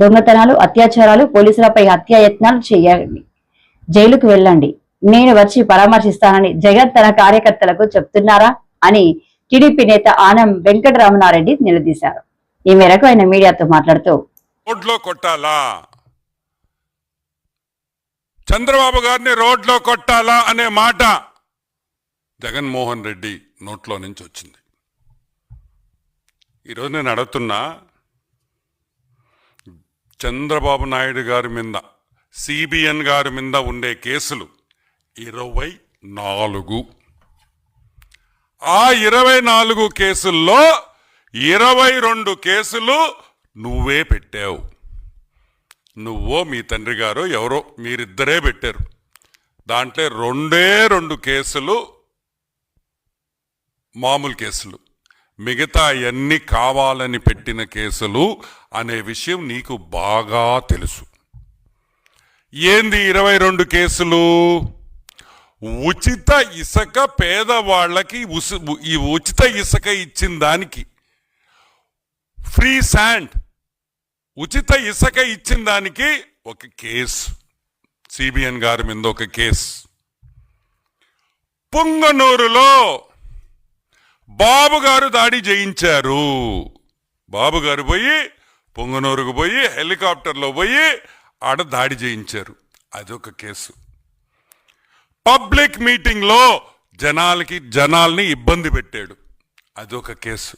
దొంగతనాలు అత్యాచారాలు పోలీసులపై హత్యాయత్నాలు చేయాలి జైలుకు వెళ్ళండి. నేను వచ్చి పరామర్శిస్తానని జగన్ తన కార్యకర్తలకు చెప్తున్నారా అని టీడీపీ నేత ఆనం వెంకటరమణారెడ్డి నిలదీశారు. ఈ మేరకు ఆయన మీడియాతో మాట్లాడుతూ రోడ్లో కొట్టాలా? చంద్రబాబు గారిని రోడ్లో కొట్టాలా అనే మాట జగన్మోహన్ రెడ్డి నోట్లో నుంచి వచ్చింది. ఈరోజు నేను అడుగుతున్నా చంద్రబాబు నాయుడు గారి మీద సిబిఎన్ గారి మీద ఉండే కేసులు ఇరవై నాలుగు. ఆ ఇరవై నాలుగు కేసుల్లో ఇరవై రెండు కేసులు నువ్వే పెట్టావు. నువ్వో మీ తండ్రి గారు ఎవరో మీరిద్దరే పెట్టారు. దాంట్లో రెండే రెండు కేసులు మామూలు కేసులు. మిగతా అన్ని కావాలని పెట్టిన కేసులు అనే విషయం నీకు బాగా తెలుసు. ఏంది ఇరవై రెండు కేసులు? ఉచిత ఇసుక పేదవాళ్ళకి ఉసు ఈ ఉచిత ఇసుక ఇచ్చిన దానికి ఫ్రీ శాండ్. ఉచిత ఇసుక ఇచ్చిన దానికి ఒక కేసు. సిబిఎన్ గారి మీద ఒక కేసు. పుంగనూరులో బాబు గారు దాడి చేయించారు. బాబు గారు పోయి పొంగనూరుకు పోయి హెలికాప్టర్లో పోయి ఆడ దాడి చేయించారు. అదొక కేసు. పబ్లిక్ మీటింగ్లో జనాలకి జనాల్ని ఇబ్బంది పెట్టాడు. అదొక కేసు.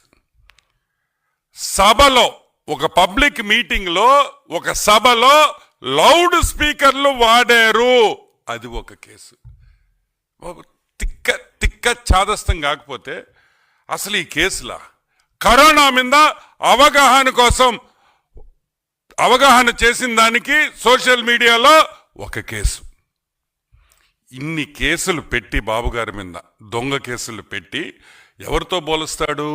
సభలో ఒక పబ్లిక్ మీటింగ్లో ఒక సభలో లౌడ్ స్పీకర్లు వాడారు. అది ఒక కేసు. తిక్క తిక్క చాదస్తం కాకపోతే అసలు ఈ కేసుల? కరోనా మీద అవగాహన కోసం అవగాహన చేసిన దానికి సోషల్ మీడియాలో ఒక కేసు. ఇన్ని కేసులు పెట్టి బాబుగారి మీద దొంగ కేసులు పెట్టి ఎవరితో పోలుస్తాడు?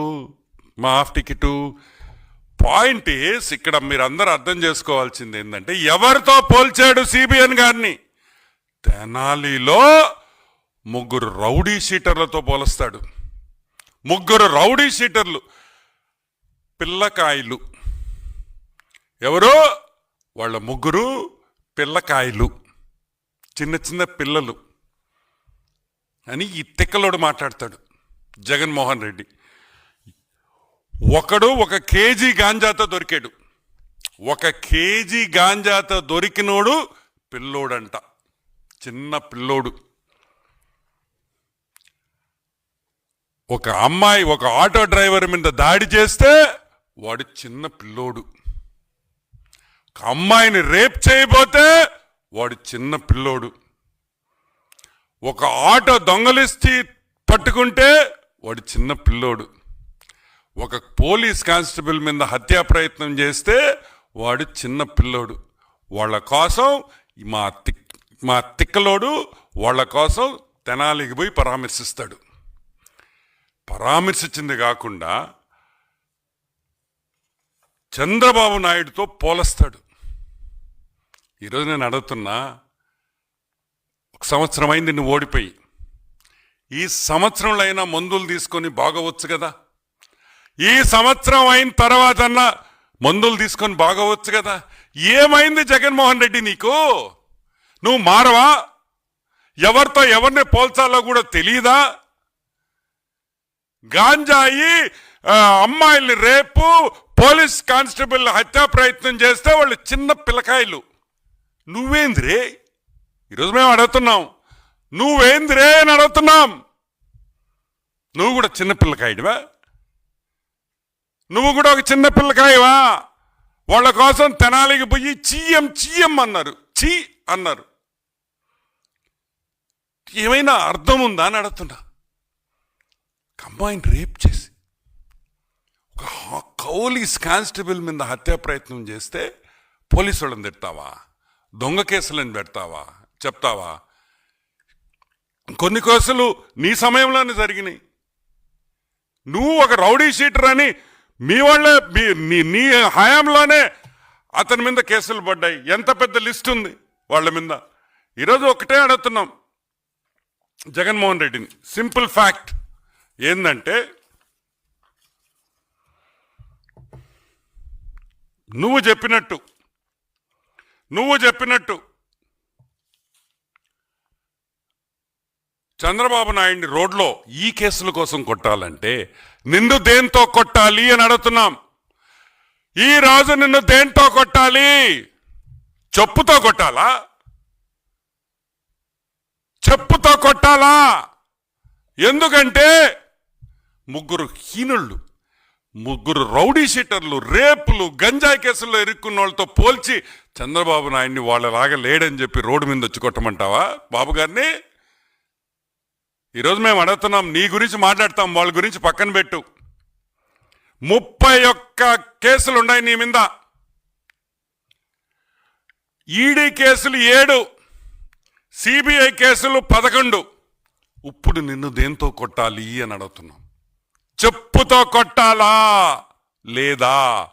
మా హాఫ్ టికెట్. పాయింట్ ఈస్ ఇక్కడ మీరు అందరూ అర్థం చేసుకోవాల్సింది ఏంటంటే ఎవరితో పోల్చాడు సిబిఎన్ గారిని? తెనాలిలో ముగ్గురు రౌడీ షీటర్లతో పోలుస్తాడు. ముగ్గురు రౌడీ షీటర్లు. పిల్లకాయలు. ఎవరు? వాళ్ళ ముగ్గురు పిల్లకాయలు. చిన్న చిన్న పిల్లలు. అని ఈ తిక్కలోడు మాట్లాడతాడు జగన్మోహన్ రెడ్డి. ఒకడు ఒక కేజీ గాంజాతో దొరికాడు. ఒక కేజీ గాంజాతో దొరికినోడు పిల్లోడంట. చిన్న పిల్లోడు. ఒక అమ్మాయి ఒక ఆటో డ్రైవర్ మీద దాడి చేస్తే వాడు చిన్న పిల్లోడు. ఒక అమ్మాయిని రేప్ చేయబోతే వాడు చిన్న పిల్లోడు. ఒక ఆటో దొంగలిస్తి పట్టుకుంటే వాడు చిన్న పిల్లోడు. ఒక పోలీస్ కానిస్టేబుల్ మీద హత్యా ప్రయత్నం చేస్తే వాడు చిన్న పిల్లోడు. వాళ్ళ కోసం మా తిక్ మా తిక్కలోడు వాళ్ళ కోసం తెనాలికి పోయి పరామర్శిస్తాడు. పరామర్శించింది కాకుండా చంద్రబాబు నాయుడుతో పోలస్తాడు. ఈరోజు నేను అడుగుతున్నా ఒక సంవత్సరం అయింది నువ్వు ఓడిపోయి. ఈ సంవత్సరంలో అయినా మందులు తీసుకొని బాగవచ్చు కదా? ఈ సంవత్సరం అయిన తర్వాత మందులు తీసుకొని బాగవచ్చు కదా? ఏమైంది జగన్మోహన్ రెడ్డి నీకు? నువ్వు మారవా? ఎవరితో ఎవరిని పోల్చాలో కూడా తెలియదా గాంజాయి అమ్మాయిలు అమ్మాయిల్ని రేపు పోలీస్ కానిస్టేబుల్ హత్యా ప్రయత్నం చేస్తే వాళ్ళు చిన్న పిల్లకాయలు. నువ్వేందిరే? ఈరోజు మేము అడుగుతున్నాం. నువ్వేందిరే అని అడుగుతున్నాం. నువ్వు కూడా చిన్న పిల్లకాయడివా? నువ్వు కూడా ఒక చిన్న పిల్లకాయవా? వాళ్ళ కోసం తెనాలికి పోయి చీయం చీయం అన్నారు. చీ అన్నారు. ఏమైనా అర్థం ఉందా అని అడుగుతున్నా. ఒక అమ్మాయిని రేప్ చేసి ఒక కౌలీస్ కానిస్టేబుల్ మీద హత్యా ప్రయత్నం చేస్తే పోలీసు వాళ్ళని తిడతావా? దొంగ కేసులను పెడతావా? చెప్తావా? కొన్ని కేసులు నీ సమయంలోనే జరిగినాయి. నువ్వు ఒక రౌడీ షీటర్ అని మీ వాళ్ళే మీ నీ- నీ హయాంలోనే అతని మీద కేసులు పడ్డాయి. ఎంత పెద్ద లిస్ట్ ఉంది వాళ్ళ మీద. ఈరోజు ఒకటే అడుగుతున్నాం జగన్మోహన్ రెడ్డిని. Simple fact. ఏంటంటే నువ్వు చెప్పినట్టు నువ్వు చెప్పినట్టు చంద్రబాబు నాయుడిని రోడ్లో ఈ కేసుల కోసం కొట్టాలంటే నిన్ను దేంతో కొట్టాలి అని అడుగుతున్నాం. ఈ రాజు నిన్ను దేంతో కొట్టాలి? చెప్పుతో కొట్టాలా? చెప్పుతో కొట్టాలా? ఎందుకంటే ముగ్గురు హీనుళ్ళు ముగ్గురు రౌడీ షీటర్లు రేపులు గంజాయి కేసుల్లో ఇరుక్కున్న వాళ్ళతో పోల్చి చంద్రబాబు నాయుడిని వాళ్ళలాగా లేడని చెప్పి రోడ్డు మీద వచ్చి కొట్టమంటావా బాబు గారిని? ఈరోజు మేము అడుగుతున్నాం నీ గురించి మాట్లాడతాం వాళ్ళ గురించి పక్కన పెట్టు. ముప్పై ఒక్క కేసులు ఉన్నాయి నీ మీద. ఈడీ కేసులు ఏడు సిబిఐ కేసులు పదకొండు. ఇప్పుడు నిన్ను దేంతో కొట్టాలి అని అడుగుతున్నాం. చెప్పుతో కొట్టాలా? లేదా